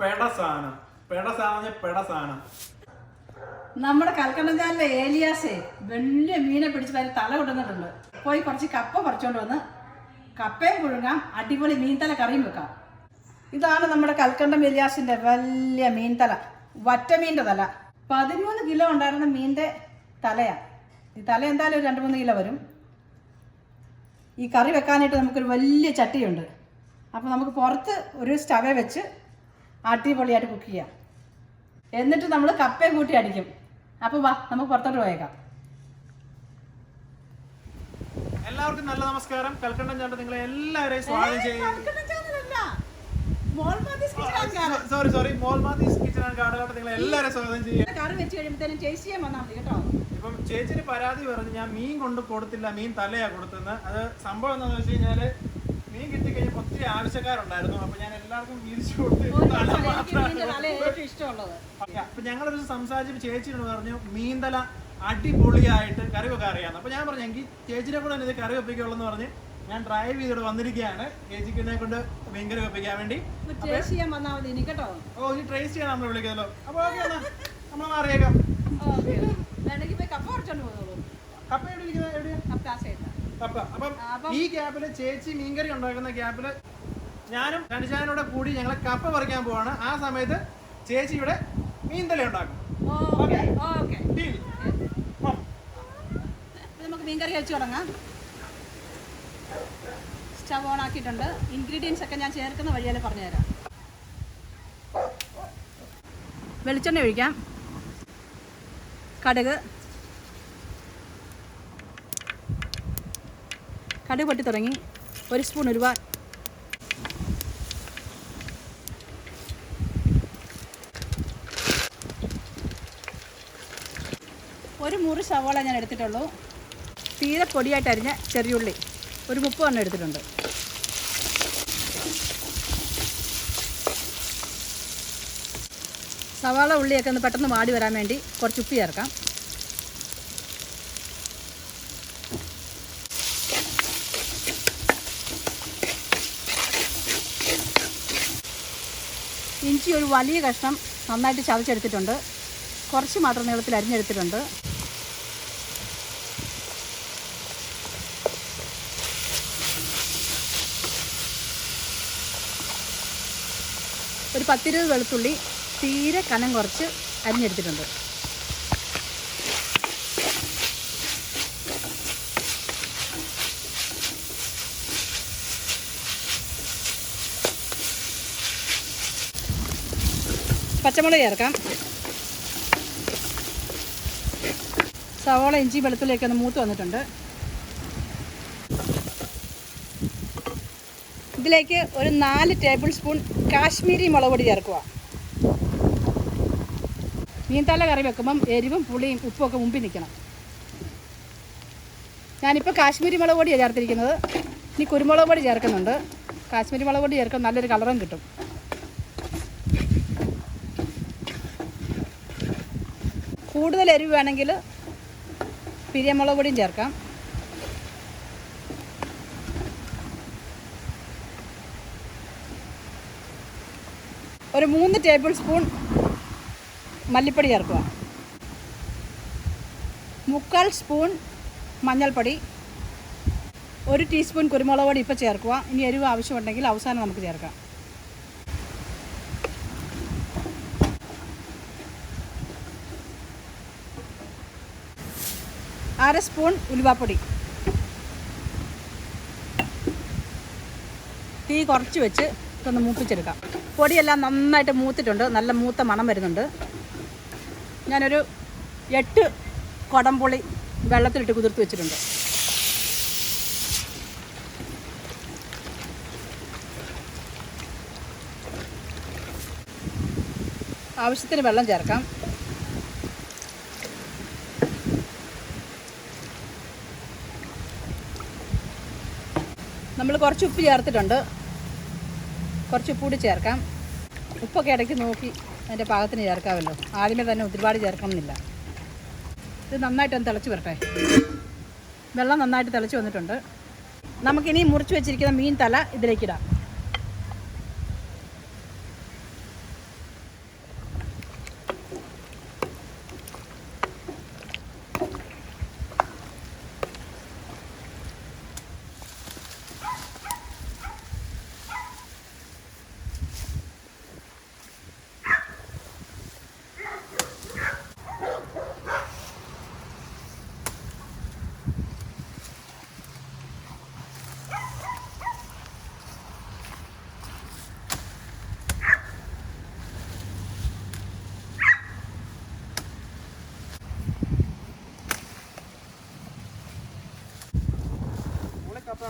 പെട സാധനം പെട സാധനം പെട സാധനം നമ്മുടെ കൽക്കണ്ടഞ്ചാലിലെ ഏലിയാസേ വലിയ മീനെ പിടിച്ച് അതിന് തല കൊണ്ടുവന്നിട്ടുണ്ട്. പോയി കുറച്ച് കപ്പ പറിച്ചോണ്ട് വന്ന് കപ്പയും പുഴുങ്ങാം അടിപൊളി മീൻ തല കറിയും വെക്കാം. ഇതാണ് നമ്മുടെ കൽക്കണ്ടം ഏലിയാസിന്റെ വലിയ മീൻതല വറ്റമീന്റെ തല. പതിമൂന്ന് കിലോ ഉണ്ടായിരുന്ന മീന്റെ തലയാ. ഈ തല എന്തായാലും രണ്ട് മൂന്ന് കിലോ വരും. ഈ കറി വെക്കാനായിട്ട് നമുക്കൊരു വലിയ ചട്ടിയുണ്ട്. അപ്പോൾ നമുക്ക് പുറത്ത് ഒരു സ്റ്റവേ വെച്ച് അടിപൊളിയായിട്ട് കുക്ക് ചെയ്യാം. എന്നിട്ട് നമ്മൾ കപ്പയും കൂട്ടി അടിക്കും. അപ്പോൾ വാ നമുക്ക് പുറത്തോട്ട് പോയേക്കാം. എല്ലാവർക്കും നല്ല നമസ്കാരം. കൽക്കണ്ടം ചാനൽ നിങ്ങളെ എല്ലാവരെയും സ്വാഗതം ചെയ്യും സോറി സോറി മോൾമാതീസ് കിച്ചൺ ആൻഡ് ഗാർഡനായിട്ട് നിങ്ങളെ എല്ലാവരെയും സ്വാഗതം ചെയ്യും കറി വെച്ച് കഴിയുമ്പോഴത്തേനും ചേച്ചി ചെയ്യാൻ വന്നാൽ മതി കേട്ടോ. ഇപ്പം ചേച്ചിന് പരാതി പറഞ്ഞു ഞാൻ മീൻ കൊണ്ട് കൊടുത്തില്ല മീൻ തലയാ കൊടുത്തെന്ന് അത് സംഭവം എന്താണെന്ന് വെച്ച് കഴിഞ്ഞാൽ മീൻ കിട്ടിക്കഴിഞ്ഞപ്പോൾ ഒത്തിരി ആവശ്യക്കാരുണ്ടായിരുന്നു. അപ്പൊ ഞാൻ എല്ലാവർക്കും വീതിച്ചു കൊടുത്തു ഇഷ്ടമുള്ളത്. അപ്പൊ ഞങ്ങളൊരു സംസാരിച്ചപ്പോൾ ചേച്ചിയോട് പറഞ്ഞു മീൻതല അടിപൊളിയായിട്ട് കറി വെക്കാൻ അറിയാന്ന് അപ്പൊ ഞാൻ പറഞ്ഞു എനിക്ക് ചേച്ചിനെ കൂടെ ഇത് കറി വെപ്പിക്കുള്ളൂ പറഞ്ഞ് ഞാൻ ഡ്രൈവ് ചെയ്തിട്ട് വന്നിരിക്കുകയാണ്. ചേച്ചിക്കിനെ കൊണ്ട് കറി വെപ്പിക്കാൻ വേണ്ടി. ചേച്ചി ഓ ഇനി ട്രേസ് ചെയ്യാൻ നമ്മൾ വിളിക്കാമല്ലോ. അപ്പൊ ഓക്കെ എന്നാ നമ്മൾ മാറിയേക്കാം ഓക്കെ വേണമെങ്കിൽ പോയി കപ്പ പറിച്ചോണ്ട് പോകുന്നുള്ളൂ കപ്പ എവിടെ ഇരിക്കുന്നത് എവിടെയാ കപ്പ ആ സൈഡിലാണ് കപ്പ അപ്പം അപ്പം- ഈ ഗ്യാപ്പിൽ ചേച്ചി മീൻകറി ഉണ്ടാക്കുന്ന ഗ്യാപ്പിൽ ഞാനും രണ്ടുചാനോടെ കൂടി ഞങ്ങളെ കപ്പ പറിക്കാൻ പോവാണ്. ആ സമയത്ത് ചേച്ചി ഇവിടെ മീൻതല ഉണ്ടാക്കും. നമുക്ക് മീൻകറി വെച്ച് തുടങ്ങാം. സ്റ്റവ് ഓൺ ആക്കിയിട്ടുണ്ട്. ഇൻഗ്രീഡിയൻസ് ഒക്കെ ഞാൻ ചേർക്കുന്ന വഴിയാൽ പറഞ്ഞുതരാം. വെളിച്ചെണ്ണ ഒഴിക്കാം. കടുക്. കടുക് പൊട്ടി തുടങ്ങി. ഒരു സ്പൂൺ ഒരുപാട് ഒരു മുറി സവാള ഞാൻ എടുത്തിട്ടുള്ളൂ. തീരെ പൊടിയായിട്ട് അരിഞ്ഞ ചെറിയുള്ളി ഒരു മുപ്പ് എണ്ണം എടുത്തിട്ടുണ്ട്. സവാള ഉള്ളിയൊക്കെ ഒന്ന് പെട്ടെന്ന് വാടി വരാൻ വേണ്ടി കുറച്ച് ഉപ്പ് ചേർക്കാം. ഇഞ്ചി ഒരു വലിയ കഷ്ണം നന്നായിട്ട് ചതച്ചെടുത്തിട്ടുണ്ട്. കുറച്ച് മാത്രം നീളത്തിൽ അരിഞ്ഞെടുത്തിട്ടുണ്ട്. ഒരു പത്തിരുപത് വെളുത്തുള്ളി തീരെ കനം കുറച്ച് അരിഞ്ഞെടുത്തിട്ടുണ്ട്. പച്ചമുളക് ചേർക്കാം. സവോള ഇഞ്ചി വെളുത്തുള്ളിയൊക്കെ ഒന്ന് മൂത്ത് വന്നിട്ടുണ്ട്. ഇതിലേക്ക് ഒരു നാല് ടേബിൾ സ്പൂൺ കാശ്മീരി മുളക് പൊടി ചേർക്കുക. മീൻതല കറി വെക്കുമ്പം എരിവും പുളിയും ഉപ്പും ഒക്കെ മുമ്പിൽ നിൽക്കണം. ഞാനിപ്പോൾ കാശ്മീരി മുളക് പൊടിയാണ് ചേർത്തിരിക്കുന്നത്. ഇനി കുരുമുളക് പൊടി ചേർക്കുന്നുണ്ട്. കാശ്മീരി മുളക് പൊടി ചേർക്കാൻ നല്ലൊരു കളറും കിട്ടും. കൂടുതൽ എരിവ് വേണമെങ്കിൽ പിരിയമുളക് പൊടിയും ചേർക്കാം. ഒരു മൂന്ന് ടേബിൾ സ്പൂൺ മല്ലിപ്പൊടി ചേർക്കുക. മുക്കാൽ സ്പൂൺ മഞ്ഞൾപ്പൊടി. ഒരു ടീസ്പൂൺ കുരുമുളക് പൊടി ഇപ്പോൾ ചേർക്കുക. ഇനി എരിവ് ആവശ്യമുണ്ടെങ്കിൽ അവസാനം നമുക്ക് ചേർക്കാം. അര സ്പൂൺ ഉലുവാപ്പൊടി. തീ കുറച്ച് വെച്ച് ഇതൊന്ന് മൂപ്പിച്ചെടുക്കാം. പൊടിയെല്ലാം നന്നായിട്ട് മൂത്തിട്ടുണ്ട്. നല്ല മൂത്ത മണം വരുന്നുണ്ട്. ഞാനൊരു എട്ട് കുടംപുളി വെള്ളത്തിലിട്ട് കുതിർത്ത് വെച്ചിട്ടുണ്ട്. ആവശ്യത്തിന് വെള്ളം ചേർക്കാം. നമ്മൾ കുറച്ച് ഉപ്പ് ചേർത്തിട്ടുണ്ട്. കുറച്ച് ഉപ്പ് കൂടി ചേർക്കാം. ഉപ്പൊക്കെ ഇടയ്ക്ക് നോക്കി അതിന്റെ പാകത്തിന് ചേർക്കാമല്ലോ. ആദ്യമേ തന്നെ ഒരുപാട് ചേർക്കണമെന്നില്ല. ഇത് നന്നായിട്ടൊന്ന് തിളച്ച് വരട്ടെ. വെള്ളം നന്നായിട്ട് തിളച്ച് വന്നിട്ടുണ്ട്. നമുക്കിനി മുറിച്ച് വെച്ചിരിക്കുന്ന മീൻ തല ഇതിലേക്കിടാം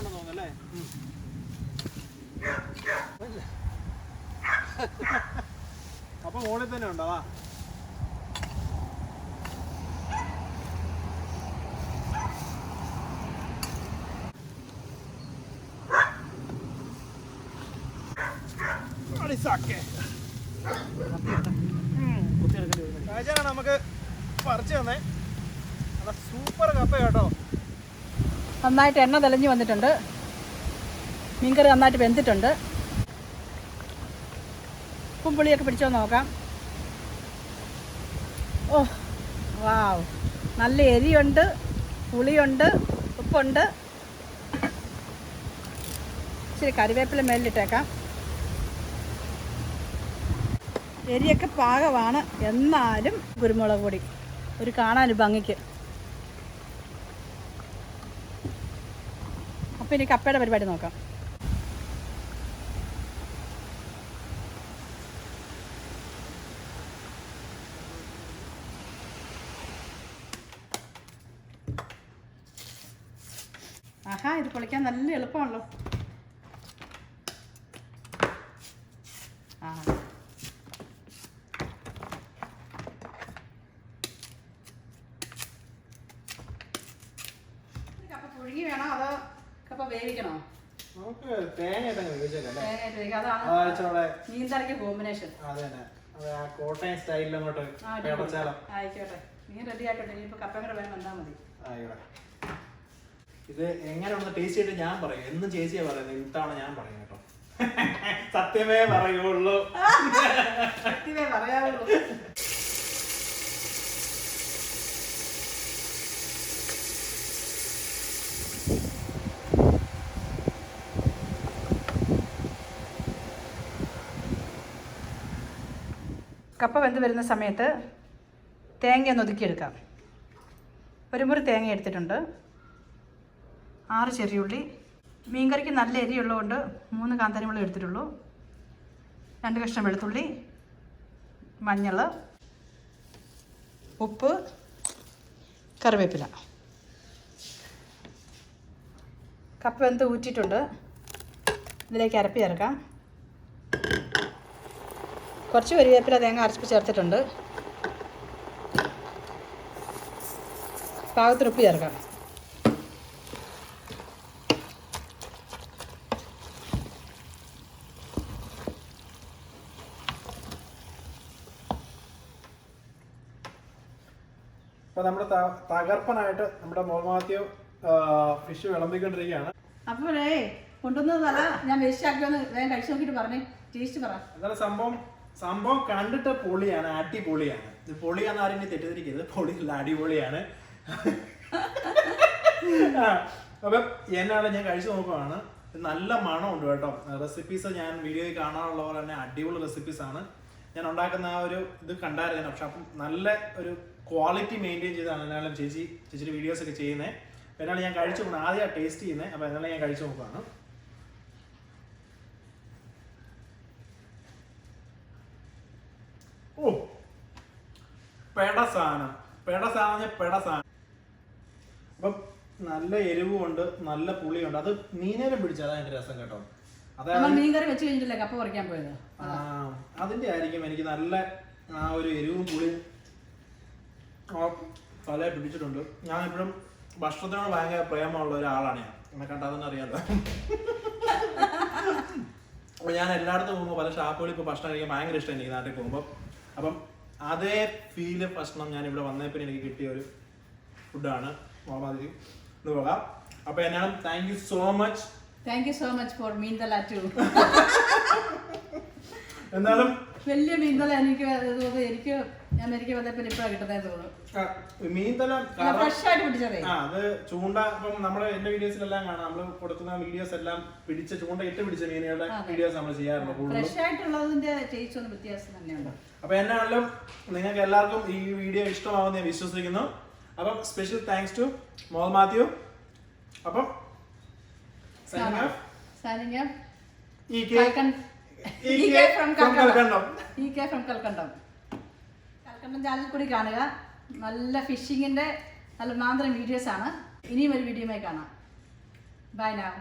കപ്പ ഉണ്ടെന്ന് തോന്നുന്നു അല്ലേ? കപ്പ തന്നെ ഉണ്ടോ? വാ. കാഴ്ചയാണ് നമുക്ക് പറിച്ചു തന്നെ. നല്ല സൂപ്പർ കപ്പ കേട്ടോ നന്നായിട്ട് എണ്ണ തെളിഞ്ഞ് വന്നിട്ടുണ്ട്. മീൻകറി നന്നായിട്ട് വെന്തിട്ടുണ്ട്. ഉപ്പും പുളിയൊക്കെ പിടിച്ചോ നോക്കാം. ഓ വാവ്. നല്ല എരിയുണ്ട് പുളിയുണ്ട് ഉപ്പുണ്ട്. ഇച്ചിരി കറിവേപ്പില മേലിലിട്ടേക്കാം എരിയൊക്കെ പാകമാണ്. എന്നാലും കുരുമുളക് പൊടി. ഒരു കാണാൻ ഭംഗിക്ക്. അപ്പോൾ ഇനി കപ്പയുടെ പരിപാടി നോക്കാം. ആഹാ ഇത് പൊളിക്കാൻ നല്ല എളുപ്പമാണല്ലോ ആ കപ്പ പുഴുങ്ങി വേണോ അതോ കപ്പ വേവിക്കണോ? നമുക്ക് തേങ്ങയിട്ട് വേവിക്കാം. അതാണ് മീൻകറിക്ക് കോമ്പിനേഷൻ അതെ തന്നെ അത് ആ കോട്ടയം സ്റ്റൈലിൽ അങ്ങോട്ട് ആ, അടിപൊളി. പേടച്ചാലം ആയിക്കോട്ടെ. മീൻ റെഡി ആയിട്ടുണ്ട് ഇനിയിപ്പോൾ കപ്പയും കൂടെ വേണം വന്നാൽ മതി. ആയിക്കോട്ടെ. ഇത് എങ്ങനെ ഒന്ന് ടേസ്റ്റ് ചെയ്തിട്ട് ഞാൻ പറയും. എന്നും ചേച്ചിയാ പറയുന്നത്. ഇത്തവണ ഞാൻ പറയും കേട്ടോ. സത്യമേ പറയുള്ളൂ. സത്യമേ പറയാവുള്ളൂ. കപ്പ വെന്ത് വരുന്ന സമയത്ത് തേങ്ങ ഒന്ന് ഒതുക്കിയെടുക്കാം. ഒരു മുറി തേങ്ങ എടുത്തിട്ടുണ്ട്. ആറ് ചെറിയുള്ളി. മീൻകറിക്ക് നല്ല എരിയുള്ളതുകൊണ്ട് മൂന്ന് കാന്താരിമുളക് എടുത്തിട്ടുള്ളൂ. രണ്ട് കഷ്ണം വെളുത്തുള്ളി. മഞ്ഞൾ ഉപ്പ്. കറിവേപ്പില. കപ്പ വെന്ത് ഊറ്റിയിട്ടുണ്ട്. ഇതിലേക്ക് അരപ്പി ചേർക്കാം കുറച്ച് കരിവേപ്പില തേങ്ങ അരച്ച് ചേർത്തിട്ടുണ്ട്. പാകത്തിന് ഉപ്പ് ചേർക്കാം. അപ്പൊ നമ്മുടെ തകർപ്പനായിട്ട് നമ്മുടെ മോമാത്യോ ഫിഷ് വിളമ്പിക്കൊണ്ടിരിക്കുകയാണ്. അപ്പോഴേ കൊണ്ടുവന്നതല്ല ഞാൻ വേസ്റ്റ് ആക്കിയോന്ന് വേഗം കഴിച്ചു നോക്കിയിട്ട് പറഞ്ഞേ. ടേസ്റ്റ് പറ. എന്നാലും സംഭവം? സംഭവം കണ്ടിട്ട് പൊളിയാണ് അടിപൊളിയാണ്. ഇത് പൊളിയാന്ന് ആരും ഇനി തെറ്റിദ്ധരിക്കരുത്. പൊളിയല്ല അടിപൊളിയാണ്. അപ്പൊ എന്നാണ് ഞാൻ കഴിച്ചു നോക്കുവാണ്. നല്ല മണമുണ്ട് കേട്ടോ. റെസിപ്പീസ് ഞാൻ വീഡിയോയിൽ കാണാറുള്ള പോലെ തന്നെ അടിപൊളി റെസിപ്പീസ് ആണ്. ഞാൻ ഉണ്ടാക്കുന്ന ആ ഒരു ഇത് കണ്ടായിരുന്നു പക്ഷെ അപ്പം നല്ല ഒരു ക്വാളിറ്റി മെയിന്റെയിൻ ചെയ്താണ് എന്നാലും ചേച്ചി ചേച്ചിയുടെ വീഡിയോസ് ഒക്കെ ചെയ്യുന്നത് എന്നാലും ഞാൻ കഴിച്ചു നോക്കണം. ആദ്യം ടേസ്റ്റ് ചെയ്യുന്നത് അപ്പം എന്നാലും ഞാൻ കഴിച്ചു നോക്കുവാണ് ഓ പെട സാധനം പെട സാധനം പെട സാധനം അപ്പം നല്ല എരിവുണ്ട് നല്ല പുളിയുണ്ട്. അത് മീനേരം പിടിച്ചതാ അതിന്റെ രസം കേട്ടോ. അതായത് മീൻകറി വെച്ച് കഴിഞ്ഞിട്ടില്ലേ കപ്പ പറിക്കാൻ പോയത്? അതിന്റെ ആയിരിക്കും എനിക്ക് നല്ല ആ ഒരു എരിവും പുളിയും പല പിടിച്ചിട്ടുണ്ട്. ഞാൻ എപ്പോഴും ഭക്ഷണത്തിനോട് ഭയങ്കര പ്രേമമുള്ള ഒരാളാണ് ഞാൻ. എന്നെ കണ്ടാൽ തന്നെ അറിയാലോ. അപ്പൊ ഞാൻ എല്ലായിടത്തും പോകുമ്പോൾ പല ഷാപ്പുകളിൽ ഇപ്പോൾ ഭക്ഷണം കഴിക്കാൻ ഭയങ്കര ഇഷ്ടം എനിക്ക് നാട്ടിൽ പോകുമ്പോൾ അപ്പം അതേ ഫീൽ ഭക്ഷണം ഞാൻ ഇവിടെ വന്നപ്പോൾ എനിക്ക് കിട്ടിയ ഒരു ഫുഡാണ് മുഹമ്മദ് പോകാം. അപ്പൊ എന്നാണ് thank you so much thank you so much for mean the എന്നാലും വലിയ മീൻ എനിക്ക് എനിക്ക് അമേരിക്ക വന്നപ്പോൾ ഇപ്പോഴാണ് കിട്ടുന്നതെന്ന് തോന്നുന്നു. ആ, മീൻ തല ഫ്രഷ് ആയിട്ട് പിടിച്ചതേ ആ അത് ചൂണ്ട ഇപ്പം നമ്മുടെ എന്റെ വീഡിയോസിലെല്ലാം കാണാം. നമ്മൾ കൊടുക്കുന്ന വീഡിയോസ് എല്ലാം പിടിച്ച ചൂണ്ട ഇട്ട് പിടിച്ച മീനുകളുടെ വീഡിയോസ് നമ്മൾ ചെയ്യാറുണ്ട് കൂടുതലും. ഫ്രഷ് ആയിട്ടുള്ളതിന്റെ ടേസ്റ്റ് ഒന്ന് വ്യത്യാസം തന്നെയുണ്ട്. അപ്പൊ എന്നാണെങ്കിലും നിങ്ങൾക്ക് എല്ലാവർക്കും ഈ വീഡിയോ ഇഷ്ടമാവുമെന്ന് ഞാൻ വിശ്വസിക്കുന്നു. അപ്പം special thanks to Mol Mathew അപ്പം signing off. ഈ കെ- ഫ്രം ഈ ഈ കെ കെ from from കൽക്കണ്ടം. കൽക്കണ്ടം. ഈ കെ ഫ്രം കൽക്കണ്ടം കൽക്കണ്ടം ചാനൽ കൂടി കാണുക. നല്ല ഫിഷിങ്ങിന്റെ നല്ല മാന്ത്രം വീഡിയോസാണ് ഇനിയും ഒരു വീഡിയോയുമായി കാണാം. Bye now.